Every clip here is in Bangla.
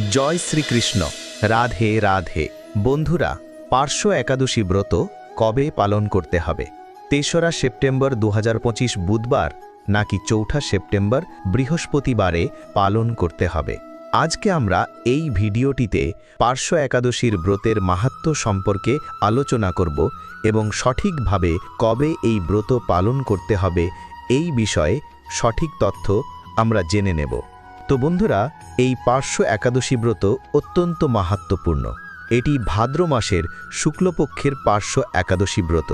জয় শ্রীকৃষ্ণ। রাধে রাধে। বন্ধুরা, পার্শ্ব একাদশী ব্রত কবে পালন করতে হবে? তেসরা সেপ্টেম্বর দু হাজার পঁচিশ বুধবার নাকি চৌঠা সেপ্টেম্বর বৃহস্পতিবারে পালন করতে হবে? আজকে আমরা এই ভিডিওটিতে পার্শ্ব একাদশীর ব্রতের মাহাত্ম সম্পর্কে আলোচনা করব এবং সঠিকভাবে কবে এই ব্রত পালন করতে হবে এই বিষয়ে সঠিক তথ্য আমরা জেনে নেব। তো বন্ধুরা, এই পার্শ্ব একাদশী ব্রত অত্যন্ত মাহাত্ম্যপূর্ণ। এটি ভাদ্র মাসের শুক্লপক্ষের পার্শ্ব একাদশী ব্রত।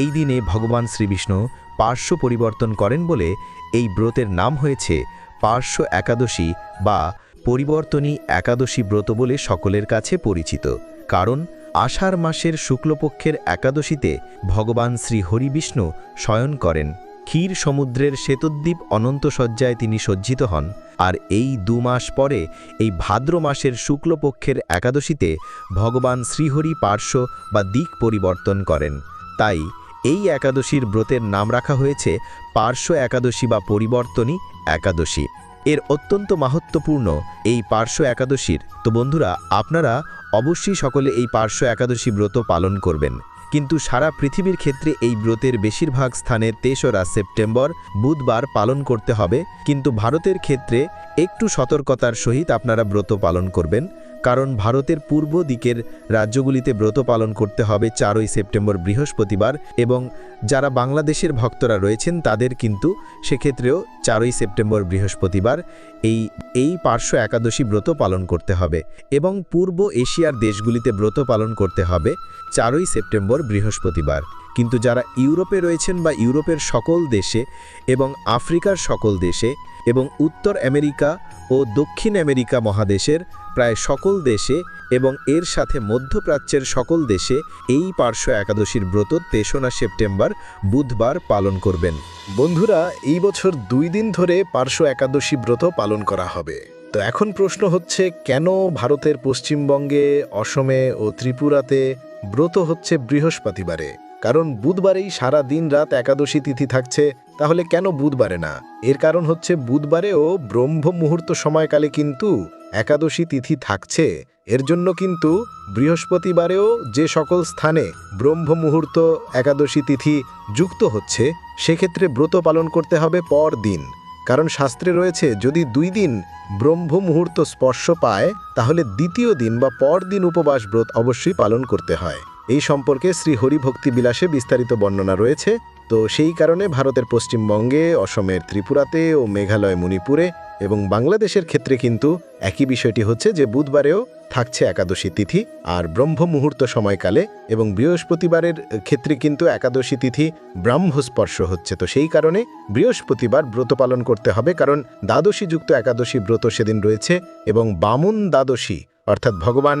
এই দিনে ভগবান শ্রীবিষ্ণু পার্শ্ব পরিবর্তন করেন বলে এই ব্রতের নাম হয়েছে পার্শ্ব একাদশী বা পরিবর্তনী একাদশী ব্রত বলে সকলের কাছে পরিচিত। কারণ আষাঢ় মাসের শুক্লপক্ষের একাদশীতে ভগবান শ্রী হরিবিষ্ণু শয়ন করেন। ক্ষীর সমুদ্রের শ্বেতদ্বীপ অনন্ত সজ্জায় তিনি সজ্জিত হন, আর এই দু মাস পরে, এই ভাদ্র মাসের শুক্লপক্ষের একাদশীতে ভগবান শ্রীহরি পার্শ্ব বা দিক পরিবর্তন করেন। তাই, এই একাদশীর ব্রতের নাম রাখা হয়েছে পার্শ্ব একাদশী বা পরিবর্তনী একাদশী। এর অত্যন্ত মাহাত্ম্যপূর্ণ এই পার্শ্ব একাদশীর। তো বন্ধুরা, আপনারা অবশ্যই সকলে এই পার্শ্ব একাদশী ব্রত পালন করবেন। কিন্তু সারা পৃথিবীর ক্ষেত্রে এই ব্রতের বেশিরভাগ স্থানে তেসরা সেপ্টেম্বর, বুধবার পালন করতে হবে। কিন্তু ভারতের ক্ষেত্রে একটু সতর্কতার সহিত আপনারা ব্রত পালন করবেন। কারণ ভারতের পূর্ব দিকের রাজ্যগুলিতে ব্রত পালন করতে হবে চারই সেপ্টেম্বর বৃহস্পতিবার এবং যারা বাংলাদেশের ভক্তরা রয়েছেন তাদের কিন্তু সেক্ষেত্রেও চারই সেপ্টেম্বর বৃহস্পতিবার এই এই পার্শ্ব একাদশী ব্রত পালন করতে হবে এবং পূর্ব এশিয়ার দেশগুলিতে ব্রত পালন করতে হবে চারই সেপ্টেম্বর বৃহস্পতিবার। কিন্তু যারা ইউরোপে রয়েছেন বা ইউরোপের সকল দেশে এবং আফ্রিকার সকল দেশে এবং উত্তর আমেরিকা ও দক্ষিণ আমেরিকা মহাদেশের প্রায় সকল দেশে এবং এর সাথে মধ্যপ্রাচ্যের সকল দেশে এই পার্শ্ব একাদশীর ব্রত তেসরা সেপ্টেম্বর বুধবার পালন করবেন। বন্ধুরা, এই বছর দুই দিন ধরে পার্শ্ব একাদশী ব্রত পালন করা হবে। তো এখন প্রশ্ন হচ্ছে, কেন ভারতের পশ্চিমবঙ্গে, অসমে ও ত্রিপুরাতে ব্রত হচ্ছে বৃহস্পতিবারে? কারণ বুধবারেই সারা দিন রাত একাদশী তিথি থাকছে, তাহলে কেন বুধবারে না? এর কারণ হচ্ছে বুধবারেও ব্রহ্ম মুহূর্ত সময়কালে কিন্তু একাদশী তিথি থাকছে। এর জন্য কিন্তু বৃহস্পতিবারেও যে সকল স্থানে ব্রহ্ম মুহূর্ত একাদশী তিথি যুক্ত হচ্ছে, সেক্ষেত্রে ব্রত পালন করতে হবে পর দিন। কারণ শাস্ত্রে রয়েছে, যদি দুই দিন ব্রহ্ম মুহূর্ত স্পর্শ পায়, তাহলে দ্বিতীয় দিন বা পর দিন উপবাস ব্রত অবশ্যই পালন করতে হয়। এই সম্পর্কে শ্রী হরিভক্তি বিলাসে বিস্তারিত বর্ণনা রয়েছে। তো সেই কারণে ভারতের পশ্চিমবঙ্গে, অসমের ত্রিপুরাতে ও মেঘালয় মণিপুরে এবং বাংলাদেশের ক্ষেত্রে কিন্তু একই বিষয়টি হচ্ছে যে বুধবারেও থাকছে একাদশী তিথি আর ব্রহ্ম মুহূর্ত সময়কালে এবং বৃহস্পতিবারের ক্ষেত্রে কিন্তু একাদশী তিথি ব্রাহ্মস্পর্শ হচ্ছে। তো সেই কারণে বৃহস্পতিবার ব্রত পালন করতে হবে কারণ দ্বাদশী যুক্ত একাদশী ব্রত সেদিন রয়েছে এবং বামুন দ্বাদশী অর্থাৎ ভগবান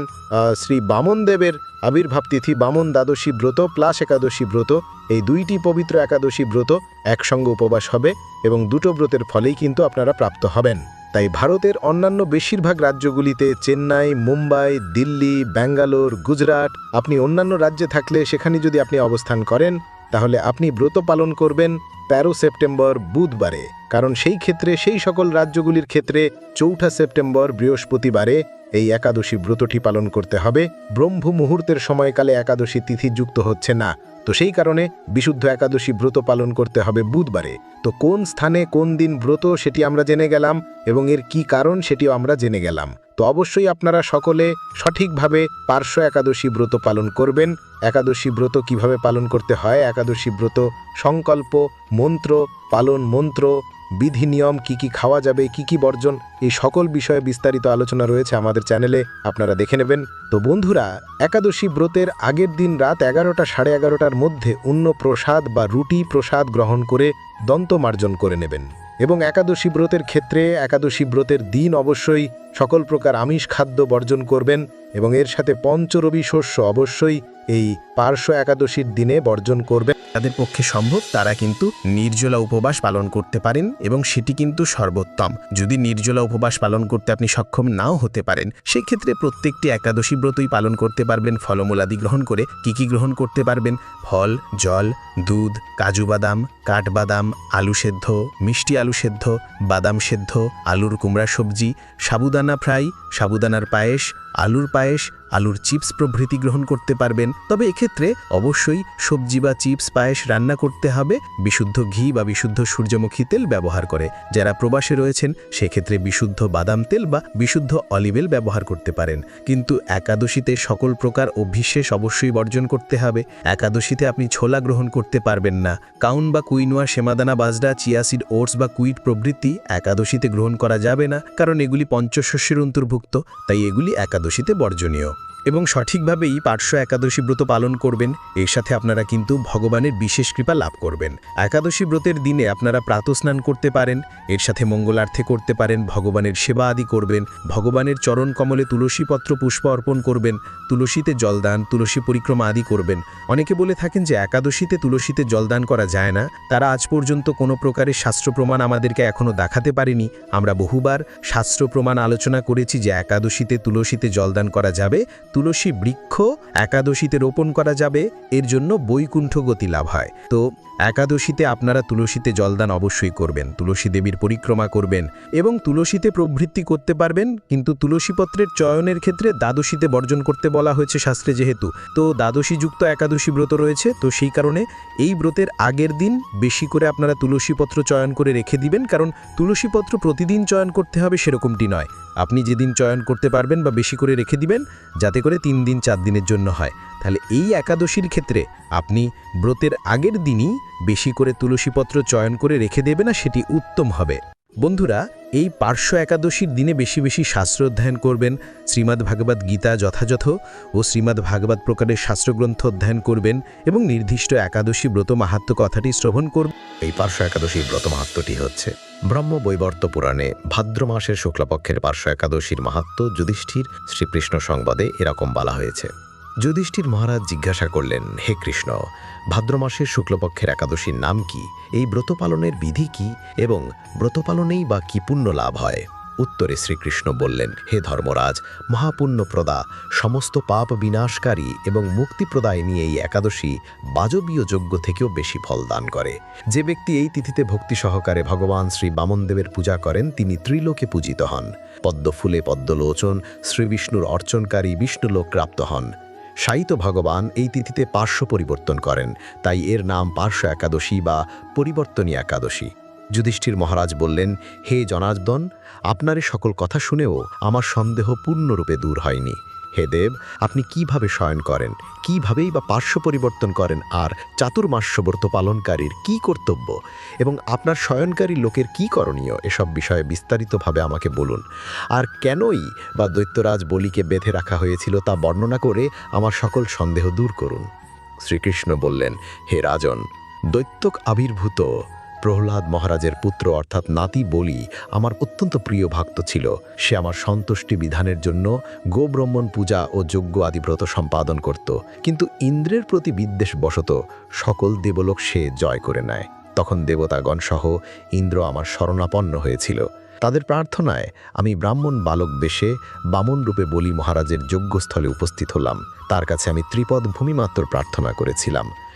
শ্রী বামন দেবের আবির্ভাব তিথি বামন দ্বাদশী ব্রত প্লাস একাদশী ব্রত, এই দুইটি পবিত্র একাদশী ব্রত একসঙ্গে উপবাস হবে এবং দুটো ব্রতের ফলেই কিন্তু আপনারা প্রাপ্ত হবেন। তাই ভারতের অন্যান্য বেশিরভাগ রাজ্যগুলিতে চেন্নাই, মুম্বাই, দিল্লি, ব্যাঙ্গালোর, গুজরাট, আপনি অন্যান্য রাজ্যে থাকলে সেখানে যদি আপনি অবস্থান করেন, তাহলে আপনি ব্রত পালন করবেন তেরো সেপ্টেম্বর বুধবারে। কারণ সেই ক্ষেত্রে, সেই সকল রাজ্যগুলির ক্ষেত্রে চৌঠা সেপ্টেম্বর বৃহস্পতিবারে এই একাদশী ব্রতটি পালন করতে হবে। ব্রহ্ম মুহূর্তের সময়কালে একাদশী তিথি যুক্ত হচ্ছে না। তো সেই কারণে বিশুদ্ধ একাদশী ব্রত পালন করতে হবে বুধবারে। তো কোন স্থানে কোন দিন ব্রত সেটি আমরা জেনে গেলাম এবং এর কি কারণ সেটিও আমরা জেনে গেলাম। তো অবশ্যই আপনারা সকলে সঠিকভাবে পার্শ্ব একাদশী ব্রত পালন করবেন। একাদশী ব্রত কীভাবে পালন করতে হয়? একাদশী ব্রত সংকল্প, মন্ত্র, পালন মন্ত্র, বিধি নিয়ম, কি কি খাওয়া যাবে, কি কি বর্জন, এই সকল বিষয়ে বিস্তারিত আলোচনা রয়েছে আমাদের চ্যানেলে, আপনারা দেখে নেবেন। তো বন্ধুরা, একাদশী ব্রতের আগের দিন রাত এগারোটা সাড়ে এগারোটার মধ্যে অন্য প্রসাদ বা রুটি প্রসাদ গ্রহণ করে দন্তমার্জন করে নেবেন। এবং একাদশী ব্রতের ক্ষেত্রে একাদশী ব্রতের দিন অবশ্যই সকল প্রকার আমিষ খাদ্য বর্জন করবেন এবং এর সাথে পঞ্চরবি শস্য অবশ্যই এই পার্শ্ব একাদশীর দিনে বর্জন করবেন। যাদের পক্ষে সম্ভব, তারা কিন্তু নির্জলা উপবাস পালন করতে পারেন এবং সেটি কিন্তু সর্বোত্তম। যদি নির্জলা উপবাস পালন করতে আপনি সক্ষম নাও হতে পারেন, সেক্ষেত্রে প্রত্যেকটি একাদশী ব্রতই পালন করতে পারবেন ফলমূলাদি গ্রহণ করে কি কি গ্রহণ করতে পারবেন? ফল, জল, দুধ, কাজু বাদাম কাঠবাদাম আলু সেদ্ধ, মিষ্টি আলু সেদ্ধ, বাদাম সেদ্ধ, আলুর কুমড়া সবজি, সাবুদানা ফ্রাই, সাবুদানার পায়েস আলুর পায়েস, আলুর চিপস প্রভৃতি গ্রহণ করতে পারবেন। তবে এক্ষেত্রে অবশ্যই সবজি বা চিপস পায়েস রান্না করতে হবে। বিশুদ্ধ ঘি বা বিশুদ্ধ সূর্যমুখী তেল ব্যবহার করে। যারা প্রবাসে রয়েছেন, সেক্ষেত্রে বিশুদ্ধ বাদাম তেল বা বিশুদ্ধ অলিভেল ব্যবহার করতে পারেন। কিন্তু একাদশীতে সকল প্রকার অভ্যাস অবশ্যই বর্জন করতে হবে। একাদশীতে আপনি ছোলা গ্রহণ করতে পারবেন না। কাউন বা কুইনোয়া, সেমাদানা, বাজরা চিয়াসিড ওটস বা কুইট প্রভৃতি একাদশীতে গ্রহণ করা যাবে না। কারণ এগুলি পঞ্চশস্যের অন্তর্ভুক্ত, তাই এগুলি একাদশীতে বর্জনীয়। এবং সঠিকভাবেই পার্শ্ব একাদশী ব্রত পালন করবেন। এর সাথে আপনারা কিন্তু ভগবানের বিশেষ কৃপা লাভ করবেন। একাদশী ব্রতের দিনে আপনারা প্রাতস্নান করতে পারেন, এর সাথে মঙ্গলার্থে করতে পারেন, ভগবানের সেবা আদি করবেন, ভগবানের চরণ কমলে তুলসীপত্র পুষ্প অর্পণ করবেন, তুলসীতে জলদান, তুলসী পরিক্রমা আদি করবেন। অনেকে বলে থাকেন যে একাদশীতে তুলসীতে জলদান করা যায় না। তারা আজ পর্যন্ত কোনো প্রকারের শাস্ত্র প্রমাণ আমাদেরকে এখনও দেখাতে পারেনি। আমরা বহুবার শাস্ত্র প্রমাণ আলোচনা করেছি যে একাদশীতে তুলসীতে জলদান করা যাবে। তুলসী বৃক্ষ একাদশীতে রোপণ করা যাবে, এর জন্য বৈকুণ্ঠ গতি লাভ হয়। তো, একাদশীতে আপনারা তুলসীতে জলদান অবশ্যই করবেন, তুলসী দেবীর পরিক্রমা করবেন এবং তুলসীতে প্রবৃত্তি করতে পারবেন, কিন্তু তুলসীপত্রের চয়নের ক্ষেত্রে দ্বাদশীতে বর্জন করতে বলা হয়েছে শাস্ত্রে যেহেতু। তো, দ্বাদশীযুক্ত একাদশী ব্রত রয়েছে, তো সেই কারণে এই ব্রতের আগের দিন বেশি করে আপনারা তুলসীপত্র চয়ন করে রেখে দিবেন, কারণ তুলসীপত্র প্রতিদিন চয়ন করতে হবে সেরকমটি নয়। আপনি যেদিন চয়ন করতে পারবেন বা বেশি করে রেখে দিবেন, যাতে করে তিন দিন, চার দিনের জন্য হয়। তাহলে এই একাদশীর ক্ষেত্রে আপনি ব্রতের আগের দিনই বেশি করে তুলসীপত্র চয়ন করে রেখে দেবে না? সেটি উত্তম হবে। বন্ধুরা, এই পার্শ্ব একাদশীর দিনে বেশি বেশি শাস্ত্র অধ্যয়ন করবেন, শ্রীমদ্ ভাগবত গীতা যথাযথ ও শ্রীমদ্ ভাগবত প্রকারের শাস্ত্রগ্রন্থ অধ্যয়ন করবেন এবং নির্দিষ্ট একাদশী ব্রত মাহাত্ম কথাটি শ্রবণ করবেন। এই পার্শ্ব একাদশীর ব্রত মাহাত্মটি হচ্ছে ব্রহ্ম বৈবর্ত পুরাণে ভাদ্র মাসের শুক্লাপক্ষের পার্শ্ব একাদশীর মাহাত্ম যুধিষ্ঠির শ্রীকৃষ্ণ সংবাদে এরকম বলা হয়েছে। যুধিষ্ঠির মহারাজ জিজ্ঞাসা করলেন, হে কৃষ্ণ, ভাদ্র মাসের শুক্লপক্ষের একাদশীর নাম কি? এই ব্রত পালনের বিধি কি? এবং ব্রত পালনেই বা কি পুণ্য লাভ হয়? উত্তরে শ্রীকৃষ্ণ বললেন, হে ধর্মরাজ মহাপুণ্যপ্রদা সমস্ত পাপ বিনাশকারী এবং মুক্তিপ্রদায় নিয়ে এই একাদশী বাজবীয় যজ্ঞ থেকেও বেশি ফল দান করে। যে ব্যক্তি এই তিথিতে ভক্তি সহকারে ভগবান শ্রী বামনদেবের পূজা করেন, তিনি ত্রিলোকে পূজিত হন। পদ্মফুলে পদ্মলোচন, শ্রীবিষ্ণুর অর্চনকারী বিষ্ণুলোক প্রাপ্ত হন। সাহিত ভগবান এই তিথিতে পার্শ্ব পরিবর্তন করেন। তাই এর নাম পার্শ্ব একাদশী বা পরিবর্তনী একাদশী। যুধিষ্ঠির মহারাজ বললেন, হে জনার্দন, আপনার এ সকল কথা শুনেও আমার সন্দেহ পূর্ণরূপে দূর হয়নি। হে দেব, আপনি কীভাবে শয়ন করেন? কিভাবেই বা পার্শ্ব পরিবর্তন করেন? আর চাতুর্মাস্য ব্রত পালনকারীর কি কর্তব্য? এবং আপনার শয়নকারী লোকের কি করণীয়? এসব বিষয়ে বিস্তারিতভাবে আমাকে বলুন। আর কেনই বা দৈত্যরাজ বলিকে বেঁধে রাখা হয়েছিল তা বর্ণনা করে আমার সকল সন্দেহ দূর করুন। শ্রীকৃষ্ণ বললেন, হে রাজন, দৈত্যক আবির্ভূত প্রহ্লাদ মহারাজের পুত্র অর্থাৎ নাতি বলি আমার অত্যন্ত প্রিয় ভক্ত ছিল। সে আমার সন্তুষ্টি বিধানের জন্য গোব্রহ্মণ পূজা ও যজ্ঞ আদি ব্রত সম্পাদন করত। কিন্তু ইন্দ্রের প্রতি বিদ্বেষ বশত সকল দেবলোক সে জয় করে নেয়। তখন দেবতাগণ সহ ইন্দ্র আমার শরণাপন্ন হয়েছিল। তাদের প্রার্থনায় আমি ব্রাহ্মণ বালক বেশে বামন রূপে বলি মহারাজের যজ্ঞস্থলে উপস্থিত হলাম। তার কাছে আমি ত্রিপদ ভূমিমাত্র প্রার্থনা করেছিলাম।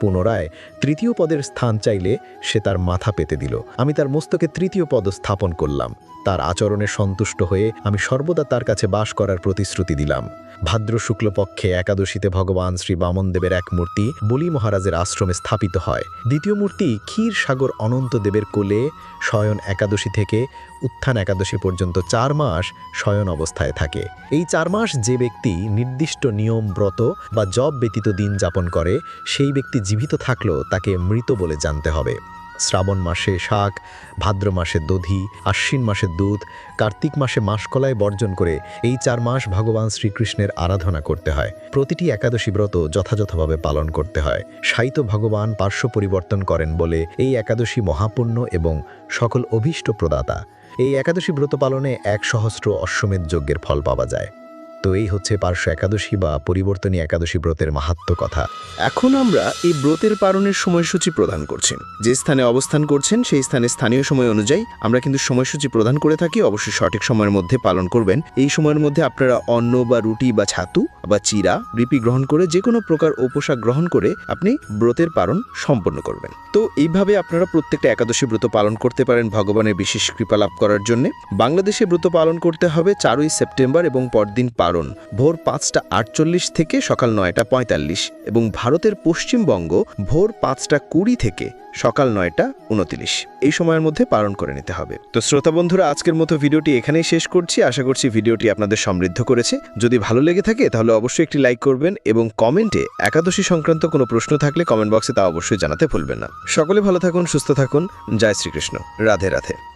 পুনরায় তৃতীয় পদের স্থান চাইলে সে তার মাথা পেতে দিল। আমি তার মস্তকে তৃতীয় পদ স্থাপন করলাম। তার আচরণে সন্তুষ্ট হয়ে আমি সর্বদা তার কাছে বাস করার প্রতিশ্রুতি দিলাম। ভাদ্র শুক্লপক্ষে একাদশীতে ভগবান শ্রী বামনদেবের এক মূর্তি বলি মহারাজের আশ্রমে স্থাপিত হয়। দ্বিতীয় মূর্তি ক্ষীর সাগর অনন্ত দেবের কোলে শয়ন একাদশী থেকে উত্থান একাদশী পর্যন্ত চার মাস শয়ন অবস্থায় থাকে। এই চার মাস যে ব্যক্তি নির্দিষ্ট নিয়ম, ব্রত বা জব ব্যতীত দিন যাপন করে, সেই ব্যক্তি জীবিত থাকলেও তাকে মৃত বলে জানতে হবে। শ্রাবণ মাসে শাক, ভাদ্র মাসে দধি, আশ্বিন মাসে দুধ, কার্তিক মাসে মাসকলায় বর্জন করে এই চার মাস ভগবান শ্রীকৃষ্ণের আরাধনা করতে হয়। প্রতিটি একাদশী ব্রত যথাযথভাবে পালন করতে হয়। সাহিত্য ভগবান পার্শ্ব পরিবর্তন করেন বলে এই একাদশী মহাপুণ্য এবং সকল অভীষ্ট প্রদাতা। এই একাদশী ব্রত পালনে এক সহস্র অশ্বমেধ যজ্ঞের ফল পাওয়া যায়। তো এই হচ্ছে পার্শ্ব একাদশী বা পরিবর্তনী একাদশী ব্রতের মাহাত্ম কথা। এখন আমরা এই ব্রতের পালনের সময়সূচি প্রদান করছি। যে স্থানে অবস্থান করছেন, সেই স্থানে স্থানীয় সময় অনুযায়ী আমরা কিন্তু সময়সূচি প্রদান করে থাকি। অবশ্যই সঠিক সময়ের মধ্যে পালন করবেন। এই সময়ের মধ্যে আপনারা অন্ন বা রুটি বা ছাতু বা চিরা রিপি গ্রহণ করে যে কোনো প্রকার উপোষাক গ্রহণ করে আপনি ব্রতের পালন সম্পন্ন করবেন। তো এইভাবে আপনারা প্রত্যেকটা একাদশী ব্রত পালন করতে পারেন ভগবানের বিশেষ কৃপা লাভ করার জন্য। বাংলাদেশে ব্রত পালন করতে হবে চারই সেপ্টেম্বর এবং পরদিন পালন ভোর পাঁচটা আটচল্লিশ থেকে সকাল নয়টা পঁয়তাল্লিশ এবং ভারতের পশ্চিমবঙ্গ ভোর পাঁচটা কুড়ি থেকে সকাল নয়টা উনতিরিশ। এই সময়ের মধ্যে পালন করে নিতে হবে। তো শ্রোতা বন্ধুরা, আজকের মতো ভিডিওটি এখানেই শেষ করছি। আশা করছি ভিডিওটি আপনাদের সমৃদ্ধ করেছে। যদি ভালো লেগে থাকে, তাহলে অবশ্যই একটি লাইক করবেন এবং কমেন্টে একাদশী সংক্রান্ত কোনো প্রশ্ন থাকলে কমেন্ট বক্সে তা অবশ্যই জানাতে ভুলবেন না। সকলে ভালো থাকুন, সুস্থ থাকুন। জয় শ্রীকৃষ্ণ। রাধে রাধে।